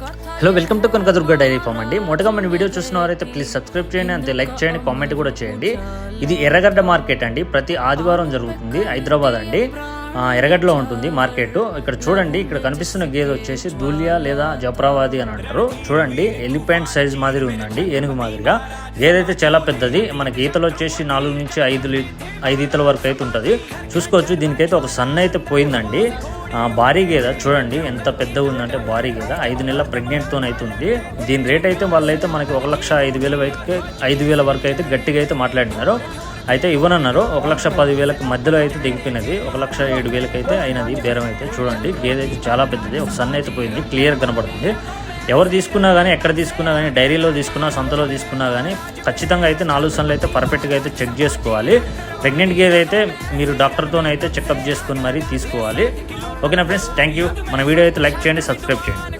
Hello welcome to Kanakadurga dairy farm అండి. మొదటగా మన వీడియో చూసిన వారైతే ప్లీజ్ సబ్స్క్రైబ్ చేయండి అంతే లైక్ చేయండి కామెంట్ కూడా చేయండి. ఇది ఎర్రగడ్డ మార్కెట్ అండి. ప్రతి ఆదివారం జరుగుతుంది హైదరాబాద్ అండి. ఎర్రగడ్డలో ఉంటుంది మార్కెట్. ఇక్కడ చూడండి ఇక్కడ కనిపిస్తున్న గేదె వచ్చేసి దూలియా లేదా జపరావాది అని అంటారు. చూడండి ఎలిఫెంట్ సైజ్ మాదిరి ఉందండి ఏనుగు మాదిరిగా. గేదె అయితే చాలా పెద్దది. మనకి ఈతలు వచ్చేసి నాలుగు నుంచి ఐదు ఐదు ఈతల వరకు అయితే ఉంటుంది. చూసుకోవచ్చు దీనికైతే ఒక సన్న అయితే పోయిందండి. భారీ గేద? చూడండి ఎంత పెద్దగా ఉందంటే భారీ గేద? ఐదు నెలల ప్రెగ్నెంట్తో అవుతుంది దీని రేట్ అయితే వాళ్ళైతే మనకి ఒక లక్ష ఐదు వేల అయితే ఐదు వేల వరకు అయితే గట్టిగా అయితే మాట్లాడినారు. అయితే ఇవ్వనన్నారు. ఒక లక్ష పది వేలకు మధ్యలో అయితే దిగిపోయినది. ఒక లక్ష ఏడు వేలకైతే అయితే అయినది. బేరం అయితే చూడండి. గేదె అయితే చాలా పెద్దది. ఒక సన్ అయితే పోయింది. క్లియర్ కనబడుతుంది. ఎవరు తీసుకున్నా కానీ ఎక్కడ తీసుకున్నా కానీ డైరీలో తీసుకున్నా సంతలో తీసుకున్నా కానీ ఖచ్చితంగా అయితే నాలుగు సన్లు అయితే పర్ఫెక్ట్గా అయితే చెక్ చేసుకోవాలి. ప్రెగ్నెంట్ గేర్ అయితే మీరు డాక్టర్తోనైతే చెకప్ చేసుకుని మరీ తీసుకోవాలి. ఓకేనా ఫ్రెండ్స్? థ్యాంక్ యూ మన వీడియో అయితే లైక్ చేయండి సబ్స్క్రైబ్ చేయండి.